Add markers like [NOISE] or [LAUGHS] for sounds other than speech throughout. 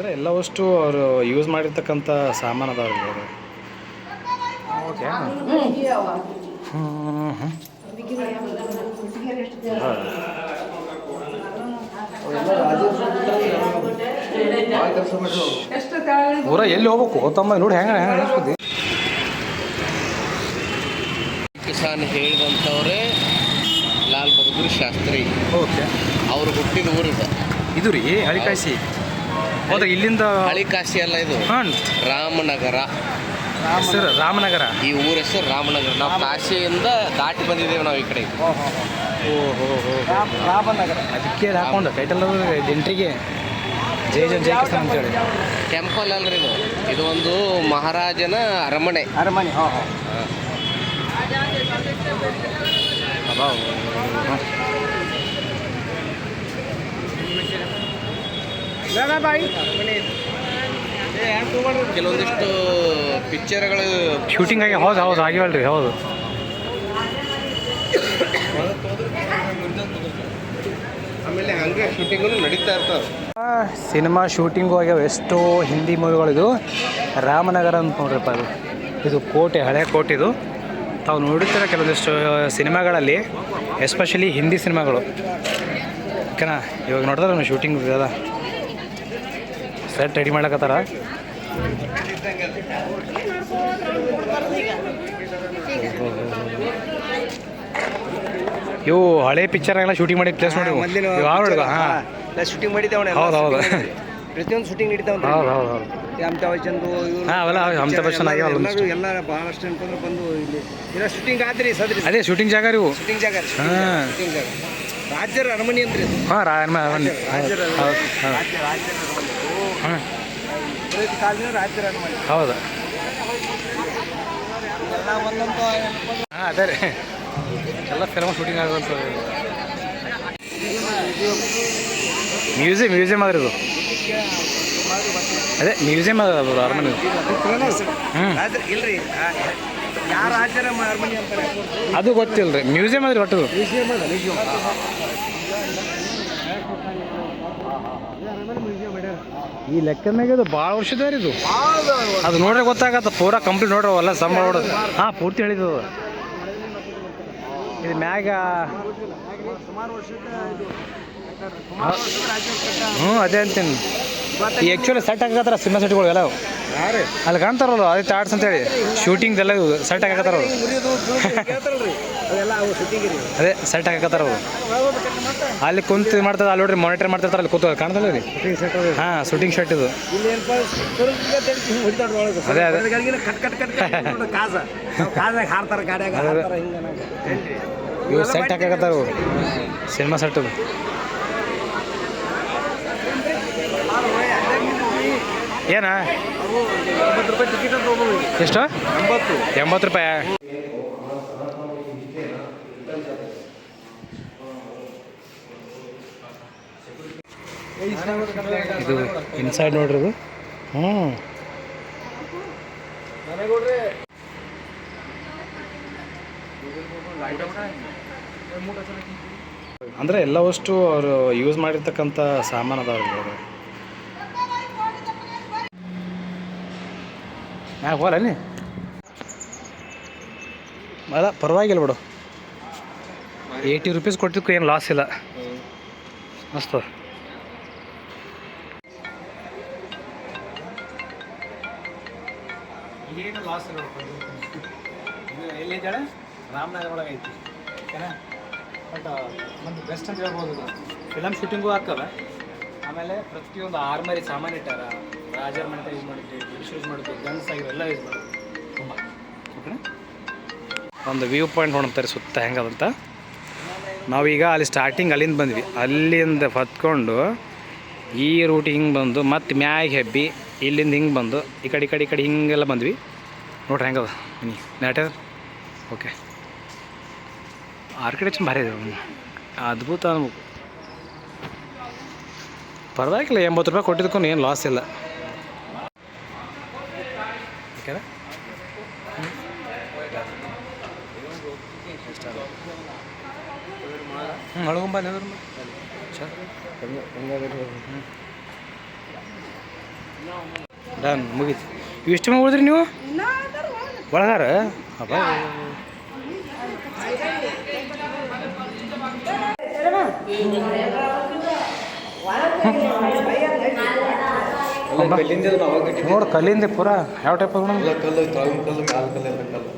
ಅಂದರೆ ಎಲ್ಲವಷ್ಟು ಅವರು ಯೂಸ್ ಮಾಡಿರ್ತಕ್ಕಂಥ ಸಾಮಾನು ಅದಾವ ಓಕೆ. ಹ್ಞೂ ಊರ ಎಲ್ಲಿ ಹೋಗ್ಬೇಕು? ತಮ್ಮ ನೋಡಿ ಹೆಂಗ ಹೆಂಗೆ ಕಿಸಾನ್ ಹೇಳಿದಂಥವ್ರೆ ಲಾಲ್ ಬಹದ್ದೂರ್ ಶಾಸ್ತ್ರಿ. ಓಕೆ. ಅವ್ರು ಹುಟ್ಟಿದ ಊರಿದೆ. ಇದು ರೀ ಹಳಿಕಾಯಿಸಿ. ಹೌದಾ ಇಲ್ಲಿಂದ ಹಳಿ ಕಾಶಿ ಅಲ್ಲ ಇದು? ಹಾಂ. ರಾಮನಗರ. ಸರ್ ರಾಮನಗರ. ಈ ಊರ ಹೆಸರು ರಾಮನಗರ. ನಾವು ಕಾಶಿಯಿಂದ ದಾಟಿ ಬಂದಿದ್ದೇವೆ ನಾವು ಈ ಕಡೆ. ಓ ಹೋ ಹೋ ರಾಮನಗರ. ಅದಕ್ಕೆ ಅದು ಹಾಕೊಂಡು ಟೈಟಲ್ ಎಂಟ್ರಿಗೆ ಜೈ ಜೈ ಜೈ ಅಂತ ಅಂತೇಳಿ ಟೆಂಪಲ್ ಅಲ್ರಿ ಇದು. ಇದು ಒಂದು ಮಹಾರಾಜನ ಅರಮನೆ. ಅರಮನೆ ಹಾಂ ಹಾಂ. ಕೆಲವೊಂದಿಷ್ಟು ಪಿಕ್ಚರ್ಗಳು ಶೂಟಿಂಗ್ ಆಗಿ ಹೌದು ಹೌದು ಆಗಿವಲ್ರಿ ಹೌದು. ಆಮೇಲೆ ಹಂಗೆ ಶೂಟಿಂಗು ನಡೀತಾ ಇರ್ತಾವೆ. ಸಿನಿಮಾ ಶೂಟಿಂಗು ಆಗ್ಯಾವ ಎಷ್ಟೋ ಹಿಂದಿ ಮೂವಿಗಳಿದು ರಾಮನಗರ ಅಂತ ನೋಡ್ರಪ್ಪ ಅದು. ಇದು ಕೋಟೆ ಹಳೆ ಕೋಟೆ ಇದು. ತಾವು ನೋಡಿರ್ತಾರೆ ಕೆಲವೊಂದಿಷ್ಟು ಸಿನಿಮಾಗಳಲ್ಲಿ ಎಸ್ಪೆಷಲಿ ಹಿಂದಿ ಸಿನಿಮಾಗಳು. ಓಕೆನಾ ಇವಾಗ ನೋಡಿದ್ರೆ ಶೂಟಿಂಗ್ ಅದ ಸೆಟ್ ರೆಡಿ ಮಾಡ್ಲಕತ್ತಾರ ಇವು ಹಳೆ ಪಿಕ್ಚರ್ನೆಲ್ಲ ಶೂಟಿಂಗ್ ಮಾಡಿ ಪ್ಲೇಸ್ ನೋಡಿ ಹಾಂ ಶೂಟಿಂಗ್ ಮಾಡಿದ್ದೇವಣ ಹೌದು ಹೌದು. ಪ್ರತಿಯೊಂದು ಶೂಟಿಂಗ್ ನಡೀತಾವ ಹೌದು ಹೌದು ಹೌದು. ಅಮಿತಾಬ್ ಹಾಂ ಅವೆಲ್ಲ ಅಮಿತಾಬ್ ಬಚ್ಚನ್ ಆಗ್ಯಾವ ಎಲ್ಲರೂ ಎಲ್ಲ ಬಹಳಷ್ಟು ಅನ್ಕೊಂಡ್ರೆ ಬಂದು ಇಲ್ಲಿ. ಇಲ್ಲ ಶೂಟಿಂಗ್ ಆದ್ರಿ ಸದ್ರಿ. ಅದೇ ಶೂಟಿಂಗ್ ಜಾಗ ರೀ ಇವು. ಶೂಟಿಂಗ್ ಜಾಗ ಹಾಂ. ಶೂಟಿಂಗ್ ಜಾಗ. ರಾಜ್ಯರ ಅರಮನೆ ಅಂತ ಇದು. ಹಾಂ ರಾಜ್ಯರ ಹೌದು ಅರಮನೆ. ಹೌದು. ರಾಜ್ಯ ರಾಜ್ಯರ ಅರಮನೆ ಓ, ಹಾಂ ಪುರೋಹಿತ ಕಾಲದಿಂದ ರಾಜ್ಯರ ಅರಮನೆ ಹೌದು. ಹಾಂ ಅದೇ ರೀ. ಎಲ್ಲ ಫಿಲ್ಮ್ ಶೂಟಿಂಗ್ ಆಗೋದು ಮ್ಯೂಸಿಯಂ ಮ್ಯೂಸಿಯಂ ಆದ್ರೆ ಇದು. ಅದೇ ಮ್ಯೂಸಿಯಂ ಅದ ಅದು ಅರಮನೆ ಹ್ಞೂ ಅದು ಗೊತ್ತಿಲ್ಲ ರೀ ಮ್ಯೂಸಿಯಂ ಅದ್ರಿ ಒಟ್ಟು ಈ ಲೆಕ್ಕ ಮ್ಯಾಗ ಇದು ಭಾಳ ವರ್ಷದ ರೀ ಇದು. ಅದು ನೋಡ್ರೆ ಗೊತ್ತಾಗತ್ತ ಪೂರಾ ಕಂಪ್ಲೀಟ್ ನೋಡ್ರಿ ಅವೆಲ್ಲ ಸಂಬಳ ನೋಡೋದು ಹಾಂ ಪೂರ್ತಿ ಹೇಳಿದ್ದು. ಇದು ಮ್ಯಾಗ ಹ್ಞೂ ಅದೇ ಅಂತೀನಿ. ಈ ಆ್ಯಕ್ಚುಲಿ ಸೆಟ್ ಆಗತ್ತಾರ ಸಿನಿಮಾ ಸೆಟ್ಗಳು ಎಲ್ಲ ಅಲ್ಲಿ ಕಾಣ್ತಾರಲ್ಲ ಅದೇ ತಾಟ್ಸ್ ಅಂತೇಳಿ. ಶೂಟಿಂಗ್ ಎಲ್ಲ ಸೆಟ್ ಹಾಕತ್ತಾರ ಅವು ಅದೇ ಸೆಟ್ ಹಾಕತ್ತಾರ ಅವರು. ಅಲ್ಲಿ ಕುಂತು ಮಾಡ್ತಾರೆ ಅಲ್ಲಿ ನೋಡ್ರಿ ಮಾನಿಟರ್ ಮಾಡ್ತಿರ್ತಾರೆ ಅಲ್ಲಿ ಕೂತು ಕಾಣ್ತಲ್ಲ ರೀ ಹಾಂ ಶೂಟಿಂಗ್ ಶರ್ಟ್ ಇದು. ಅದೇ, ಅದೇ. ಕಟ್ ಕಟ್ ಕಟ್ ಕಟ್ ನೋಡು ಕಾಜ ನಾವು ಕಾಜಾಗ ಹಾರ್ತಾರ ಗಾಡ್ಯಾಗ ಹಾರ್ತಾರ ಹಿಂಗ ಇವು ಸೆಟ್ ಹಾಕತ್ತಾರ ಸಿನಿಮಾ ಸೆಟ್ ಇದು ಏನಾ? ಎಷ್ಟು? ಎಂಬತ್ತು ರೂಪಾಯಿ. ಇದು ಇನ್ಸೈಡ್ ನೋಡ್ರಿ ಇದು. ಹ್ಞೂ ಅಂದರೆ ಎಲ್ಲವಷ್ಟು ಅವರು ಯೂಸ್ ಮಾಡಿರ್ತಕ್ಕಂಥ ಸಾಮಾನು ಅದಾವ್ರಿ ಇಲ್ಲಿ ಮ್ಯಾಗ ಹೋಲನಿ ಅಲ್ಲ. ಪರವಾಗಿಲ್ಲ ಬಿಡು. ಏಯ್ಟಿ ರುಪೀಸ್ ಕೊಟ್ಟಿದ್ದಕ್ಕೂ ಏನು ಲಾಸ್ ಇಲ್ಲ. ಮಸ್ತ್. ಲಾಸ್ ಇಲ್ಲ ಎಲ್ಲಿದ್ದಾಳೆ ರಾಮನಗರ ಒಳಗೆ ಐತಿ. ಓಕೆನಾ? ಬಟ್ ಒಂದು ಬೆಸ್ಟ್ ಅಂತ ಹೇಳ್ಬೋದು. ಫಿಲಮ್ ಶೂಟಿಂಗು ಹಾಕಲ್ಲ. ಆಮೇಲೆ ಪ್ರತಿಯೊಂದು ಆರ್ಮರಿ ಸಾಮಾನು ಇಟ್ಟಾರ. ರಾಜರ ಮನೆ ಯೂಸ್ ಮಾಡಿದ್ವಿ ಯೂಸ್ ಮಾಡಿದ್ವಿ ಗನ್ಸ್ ಆಗಿರೋ ಯೂಸ್ ಮಾಡಿದ್ವಿ. ತುಂಬ. ಒಂದು ವ್ಯೂ ಪಾಯಿಂಟ್ ನೋಡ್ತಾರೆ ಸುತ್ತ ಹೆಂಗದಂತ. ನಾವೀಗ ಅಲ್ಲಿ ಸ್ಟಾರ್ಟಿಂಗ್ ಅಲ್ಲಿಂದ ಬಂದ್ವಿ. ಅಲ್ಲಿಂದ ಹತ್ಕೊಂಡು ಈ ರೂಟ್ ಹಿಂಗೆ ಬಂದು, ಮತ್ತೆ ಮ್ಯಾಗೆ ಹೆಬ್ಬಿ ಇಲ್ಲಿಂದ ಹಿಂಗೆ ಬಂದು, ಈ ಕಡೆ ಈ ಕಡೆ ಈ ಕಡೆ ಹಿಂಗೆಲ್ಲ ಬಂದ್ವಿ. ನೋಡ್ರಿ ಹೆಂಗದ? ಬನ್ನಿ ಮ್ಯಾಟರ್ ಓಕೆ ಆರ್ಕಿಟೆಕ್ಚರ್ ಭಾರಿ ಇದೆ. ಅದ್ಭುತ ಅನ್ಬೇಕು ಪರವಾಗಿಲ್ಲ, ಎಂಬತ್ತು ರೂಪಾಯಿ ಕೊಟ್ಟಿದ್ದಕ್ಕೂ ಏನು ಲಾಸ್ ಇಲ್ಲ. ಹ್ಞೂ ಡನ್ ಮುಗೀತು. ಇಷ್ಟು ಮಂದಿ ಉಳಿದ್ರಿ ನೀವು? ಒಳಗಾರ? ಅಬ್ಬಾ ನೋಡು ಕಲ್ಲಿಂದ ಪೂರಾ. ಯಾವ ಟೈಪ್ ಕಲ್ಲು ಕಲ್ಲು ಕಾಲು ಕಲ್ಲು ಕಲ್ಲು.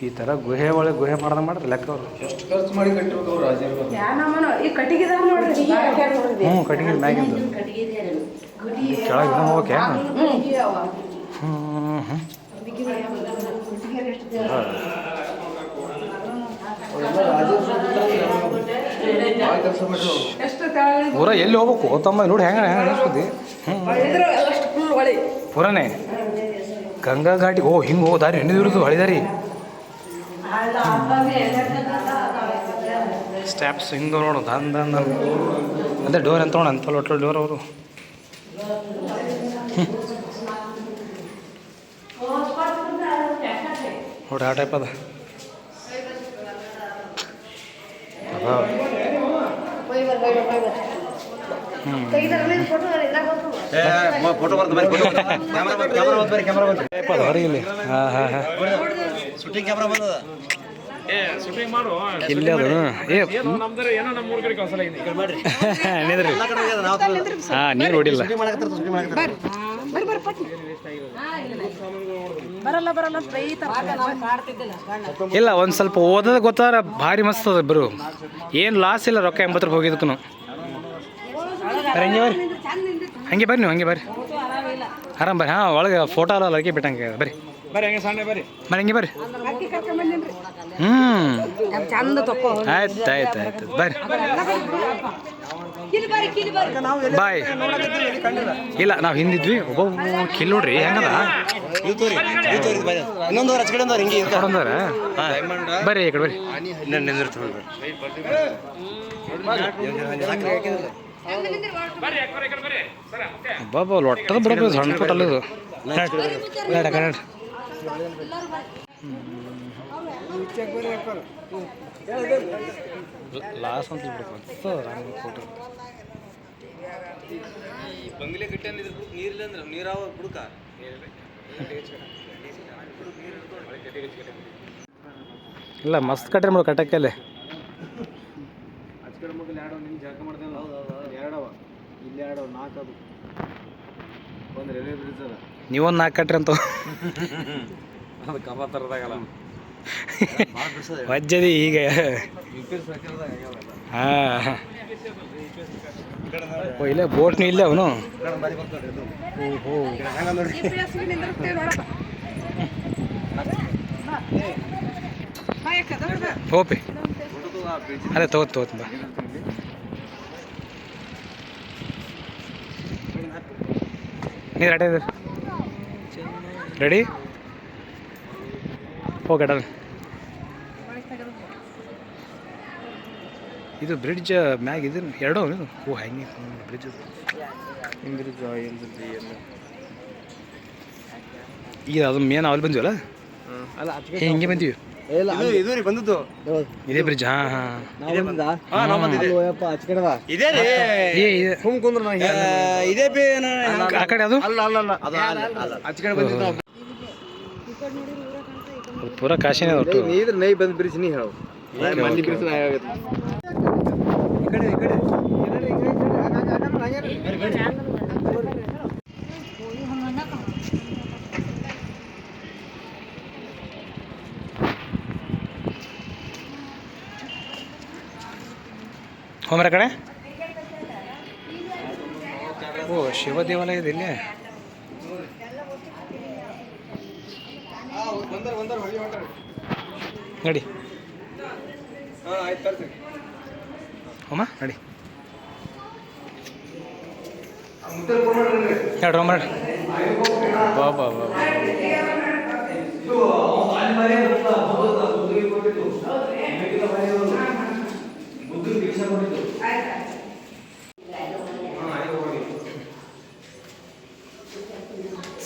ಈ ಥರ ಗುಹೆ ಒಳಗೆ ಗುಹೆ ಮಾಡ್ದ ಮಾಡ್ರಿ ಲೆಕ್ಕ ಅವರು. ಎಷ್ಟು ಖರ್ಚು ಮಾಡಿ ಕಟ್ಟಿರ್ಬೇಕು ಅವ್ರು ಹ್ಞೂ ಕಟ್ಟಿಗೆ ಮ್ಯಾಗಿಂದು ಕೆಳಗೆ ಹ್ಞೂ ಓಕೆ ಹ್ಞೂ ಪೂರ ಎಲ್ಲಿ ಹೋಗ್ಬೇಕು? ತಮ್ಮ ನೋಡಿ ಹೆಂಗೆ ಹೆಂಗೆ ಅನಿಸ್ತದೆ ಹ್ಞೂ ಪೂರನೇ. ಗಂಗಾ ಘಾಟಿ ಓ ಹಿಂಗೆ ಹೋಗಿ ದಾರಿ ಎಣ್ಣೆ ಇರೋದು ಹಳಿ ದಾರಿ ಸ್ಟ್ಯಾಪ್ಸ್ ಹಿಂಗೆ ನೋಡು ದಂದ ಅದೇ ಡೋರ್ ಅಂತ ನೋಡು ಅಂತ ಲೊಟ್ಟ ಡೋರ್ ಅವರು. ನೋಡ್ರಿ ಆ ಟೈಪ್ ಅದ. ಫೋಟೋ ಬರ್ದು ಕ್ಯಾಮ್ರಾ ಹಾಂ ಹಾಂ ಹಾಂ. ಶೂಟಿಂಗ್ ಕ್ಯಾಮ್ರಾ ಬಂದದ. ಇಲ್ಲಿ ಅದು ಏ ನಿಂದ್ರಿ. ಹಾಂ ನೀರು ಹೊಡಿಲ್ಲ. ಇಲ್ಲ ಒಂದು ಸ್ವಲ್ಪ ಓದದ ಗೊತ್ತಾರ ಭಾರಿ ಮಸ್ತ್ ಅದ ಏನ್ ಏನು ಲಾಸ್ ಇಲ್ಲ ರೊಕ್ಕ ಎಂಬತ್ತು ರೂಪಾಯಿ ಹೋಗಿದ್ದಕ್ಕೂ ಹಂಗೆ ಬರ್ರಿ. ಹಂಗೆ ಬರ್ರಿ ನೀವು ಹಂಗೆ ಬರ್ರಿ. ಆರಾಮ್ ಬರ್ರಿ. ಹಾಂ ಒಳಗೆ ಫೋಟೋ ಅಲ್ಲ ಲರ್ಕಿ ಬಿಟ್ಟಂಗೆ ಬರ್ರಿ. ಬರ್ರಿ ಹಂಗೆ ಸಣ್ಣ ಬರ್ರಿ. ಬರ್ರಿ ಹಂಗೆ ಬರ್ರಿ. ಹ್ಞೂ ಚಂದ ತಕೋ. ಆಯ್ತು ಆಯ್ತು ಆಯ್ತು. ಬರ್ರಿ. ಕಿಲಿ ಬಾರಿ ಕಿಲಿ ಬಾರಿ. ಬಾಯ್. ಇಲ್ಲ ನಾವು ಹಿಂದಿದ್ವಿ. ಒಬ್ಬ ಕಿಲ್ ನೋಡ್ರಿ ಹೆಂಗದ? ಇನ್ನೊಂದು ವಾರ ಹಚ್ಕಡೆ ಹಿಂಗೆ ನೋಡಂದಾರ ಬರ್ರಿ ಈ ಕಡೆ ಬರ್ರಿ. ಬಾಬಾ ಲೊಟ್ಟದ ಬಿಡಬೇಕು ಸಣ್ಣ ಪುಟ್ಟ ಅಲ್ಲದು ಲಾಸ್ ಅಂತ ಬಂಗ್ಲೆ ಗಿಟ್ಟ ನೀರಿಲ್ಲ ಅಂದ್ರೆ ನೀರಾವ ಬುಡಕ? ಇಲ್ಲ ಮಸ್ತ್ ಕಟ್ರಿ ಮಾಡಿ ಕಟ್ಟಕ್ಕೆ ಮಗಲ್ ಎರಡು ಮಾಡ್ದೇವಲ್ಲ ಎರಡವ. ಇಲ್ಲಿ ಎರಡವ ನಾಲ್ಕು ಅದು ಒಂದು ರೈಲ್ವೆ ಬ್ರಿಡ್ಜ್ ಅದ ನೀವೊಂದು ನಾಲ್ಕು ಕಟ್ರಿ ಅಂತ. [LAUGHS] ಅದು ವಜ್ಜದಿ ಈಗ. ಇಲ್ಲೇ ಬೋಟ್ನು ಇಲ್ಲೇ ಅವನು? ಓಹೋ ಅದೇ ತೋತ್ ತೋತ್ ಬಾ. ನೀರು ರೆಡಿ ರೆಡಿ ಹೋಗಿ ಡನ್ ಇದು ಬ್ರಿಡ್ಜ್ ಮ್ಯಾಗ ಇದು ಎರಡೋ ಇದು? ಓ ಹೆಂಗೆ ಬ್ರಿಡ್ಜ್ ಈಗ ಅದು ಮೇನ್ ಅವ್ರು ಬಂದಿವಲ್ಲ? ಹೆಂಗೆ ಬಂದಿವಿ? ಇದು ರೀ ಬಂದದ್ದು. ಇದೇ ಬ್ರಿಡ್ಜ್ ಹಾ ಹಾ. ಇದೇ ಬೇ ಆ ಕಡೆ ಅದು? ಅಲ್ಲ ಅಲ್ಲ ಅಲ್ಲ. ಅದು ಹಚ್ಕಡೆ ಬಂದಿದ್ದು ಪೂರಾ ಕಾಶಿನೇ ಒಟ್ಟು ನೀ ಇದ್ರ ನೈ ಬಂದ್ ಬ್ರಿಜ್ ನೀ ಹೇಳು. ಮಂದಿ ಬಿರಿಸಿ ನಾ ಆಗತ್ತೆ ಈ ಕಡೆ ಈ ಕಡೆ. ಹೋಮ್ರ ಕಡೆ ಓ ಶಿವ ದೇವಾಲಯ ಇದೆ ಇಲ್ಲಿ. ನಡಿ. ಹೋಮ ನಡಿ. ಎರಡು ಹೋಮ ನಡಿ. ಬಾ ಬಾ ಬಾ ಬಾ.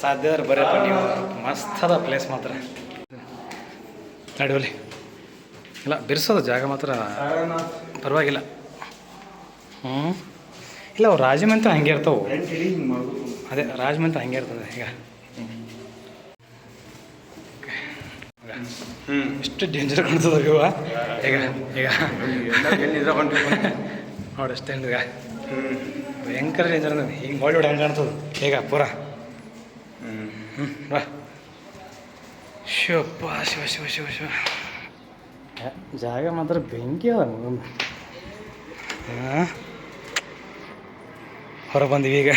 ಸಾಧ್ಯ ಆದ್ರೆ ಬರಪ್ಪ ನೀವು ಮಸ್ತ್ ಅದ ಪ್ಲೇಸ್ ಮಾತ್ರ. ನಡಿವಲ್ಲಿ ಇಲ್ಲ ಬಿರ್ಸೋದು ಜಾಗ ಮಾತ್ರ. ಪರವಾಗಿಲ್ಲ. ಹ್ಞೂ ಇಲ್ಲ ಅವು ರಾಜಮಂತ್ರ ಹಂಗೆ ಇರ್ತಾವೆ. ಅದೇ ರಾಜಮಂತ್ರ ಹಂಗೆ ಇರ್ತದೆ ಈಗ. ಎಷ್ಟು ಡೇಂಜರ್ ಕಾಣ್ತದ ಇವ ಈಗ ಈಗ. ನೋಡಿ ಅಷ್ಟೇ ಈಗ. ಭಯಂಕರ ಡೇಂಜರ್ ಅಂದ್ರೆ ಹಿಂಗೆ ಬಾಲಿವುಡ್ ಹಂಗೆ ಕಾಣ್ತದ. ಈಗ ಪೂರ. ಹ್ಞೂ ಬಾ. ಶಿವಪ್ಪ ಶಿವ ಶಿವ ಶಿವ ಶಿವ ಏ, ಜಾಗ ಮಾತ್ರ ಬೆಂಕಿ ಅದ ಹಾಂ ಹೊರ ಬಂದೀವಿ ಈಗ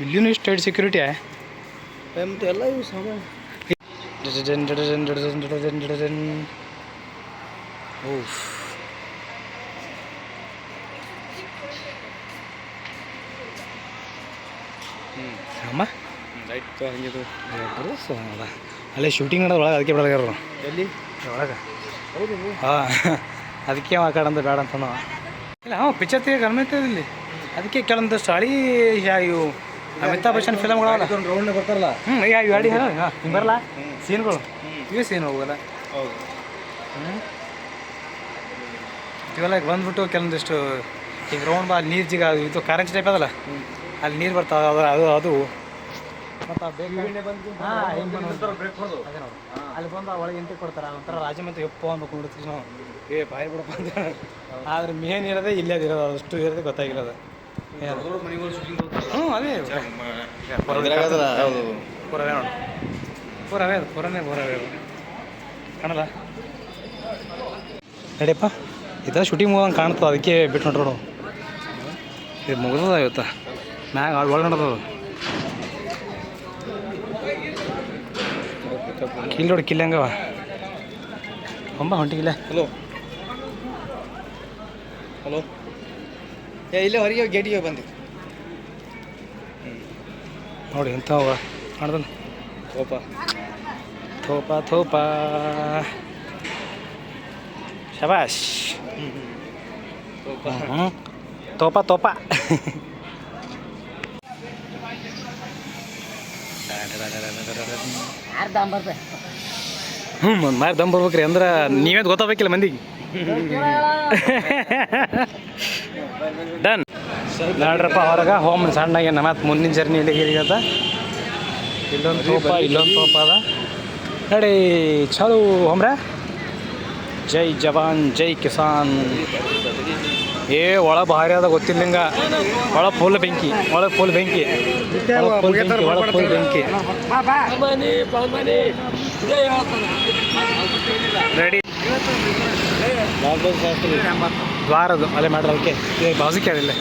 ಇಲ್ಲಿನೂ ಇಷ್ಟು ಟೈಟ್ ಸೆಕ್ಯೂರಿಟಿ ಮತ್ತೆ ಎಲ್ಲ ಇವು ಸಾಮಾನು ಓಫ್ ಅಮ್ಮ? ಅದ ಅಲ್ಲೇ. ಶೂಟಿಂಗ್ ಮಾಡೋದು ಒಳಗೆ ಅದಕ್ಕೆ ಬೇಡ ಎಲ್ಲಿ? ಒಳಗೆ. ಹೌದು ಹಾಂ ಅದಕ್ಕೆ ಆ ಕಡೆ ಅಂದ್ರೆ ಬೇಡ ಅಂತ ಇಲ್ಲ ಹಾಂ ಪಿಕ್ಚರ್ ತೆಗೆ ಕಡಿಮೆ ಇಲ್ಲಿ. ಅದಕ್ಕೆ ಕೆಲವೊಂದಷ್ಟು ಹಳಿ ಇವು ಅಮಿತಾಬ್ ಬಚ್ಚನ್ ಫಿಲಮ್ಗಳಲ್ಲ ರೌಂಡ್ ಬರ್ತಾರಲ್ಲ? ಹ್ಞೂ ಯಾ ಇವು ಹಿಂಗೆ ಬರಲ್ಲ ಸೀನ್ಗಳು. ಇವೇ ಸೀನ್ ಹೋಗಲ್ಲ ಹೌದು. ಹ್ಞೂ ಇವೆಲ್ಲ ಬಂದ್ಬಿಟ್ಟು ಕೆಲವೊಂದಿಷ್ಟು ಈಗ ರೌಂಡ್ ಬಾ ಅಲ್ಲಿ ನೀರು ಜಿಗ ಇದು ಕಾರಂಜಿ ಟೈಪ್ ಅದಲ್ಲ? ಅಲ್ಲಿ ನೀರು ಬರ್ತಾವ ಅದು ಅದು ಅದು ಮತ್ತು ಅದೇ. ನೋಡು. ಅಲ್ಲಿ ಬಂದು ಒಳಗೆ ಎಂಟ್ರಿ ಕೊಡ್ತಾರೆ. ಒಂಥರ ರಾಜಮಂತ್ರ ಎಪ್ಪ ಅಂದ್ಕೊಂಡು ನಾವು. ಏ ಬಾಯಿ ಬಿಡಪ್ಪ ಅಂತ ಆದ್ರೆ ಮೇನ್ ಇರೋದೇ ಇಲ್ಲೇ ಇರೋದು. ಅಷ್ಟು ಇರೋದೇ ಗೊತ್ತಾಗಿರೋದು. ಹ್ಞೂ ಅದೇ. ಪೂರವೇ ಪುರವೇ ಪೂರವೇ ಅದು ಪುರನೇ ಪುರವೇ ಕಾಣಲ್ಲ? ನಡಿಯಪ್ಪ. ಇದೆಲ್ಲ ಶೂಟಿಂಗ್ ಮುಗಿದಂಗೆ ಕಾಣ್ತದೆ ಅದಕ್ಕೆ ಬಿಟ್ಟು ನೋಡ್ರು ಇದು ಮುಗಿದದ ಇವತ್ತು. ಮ್ಯಾಗ ಒಳಗೆ ನೋಡೋದು ಕಿಲ್ ನೋಡಿ ಕಿಲ್ ಹಂಗವ? ಹೊಂಬ ಹೊಂಟಿಗಿಲ್ಲ. ಹಲೋ. ಹಲೋ. ಏ ಇಲ್ಲೇ ಹೊರಗೆ ಗೇಟಿಗೆ ಬಂದೆ. ನೋಡಿ ಎಂಥ ಮಾಡ್ದಲ್ಲ ಥೋಪ ಥೋಪ ಥೋಪ ಶಬಾಷ್. ಹ್ಞೂ ತೋಪ ತೋಪ. ಹ್ಞೂ ಒಂದು ಮಾರಿ ದಮ್ ಬರ್ಬೇಕ್ರಿ ಅಂದ್ರೆ ನೀವೇ ಗೊತ್ತಾಗಬೇಕಿಲ್ಲ ಮಂದಿಗೆ. ಡನ್. ನೋಡ್ರಪ್ಪ ಹೊರಗೆ ಹೋಮ್ ಸಣ್ಣಗೆ ಮತ್ತೆ ಮುಂದಿನ ಜರ್ನಿ ಇಲ್ಲಿ ಈಗದ ಇಲ್ಲೊಂದು ತೋಪ ಇಲ್ಲೊಂದು ತೋಪ ಅದ. ನೋಡಿ, ಚಲೋ ಹೋಮ್ರ. ಜೈ ಜವಾನ್, ಜೈ ಕಿಸಾನ್. ಏ ಒಳ ಭಾರಿ ಅದ ಗೊತ್ತಿಲ್ಲಂಗ ಒಳ ಫುಲ್ ಬೆಂಕಿ ಒಳ ಫುಲ್ ಬೆಂಕಿ. ಬೆಂಕಿ, ಒಳಗೆ ಫುಲ್ ಬೆಂಕಿ. ರೆಡಿ ದ್ವಾರದು ಅಲ್ಲೇ ಮಾಡ್ರ ಅದಕ್ಕೆ ಅದಿಲ್ಲ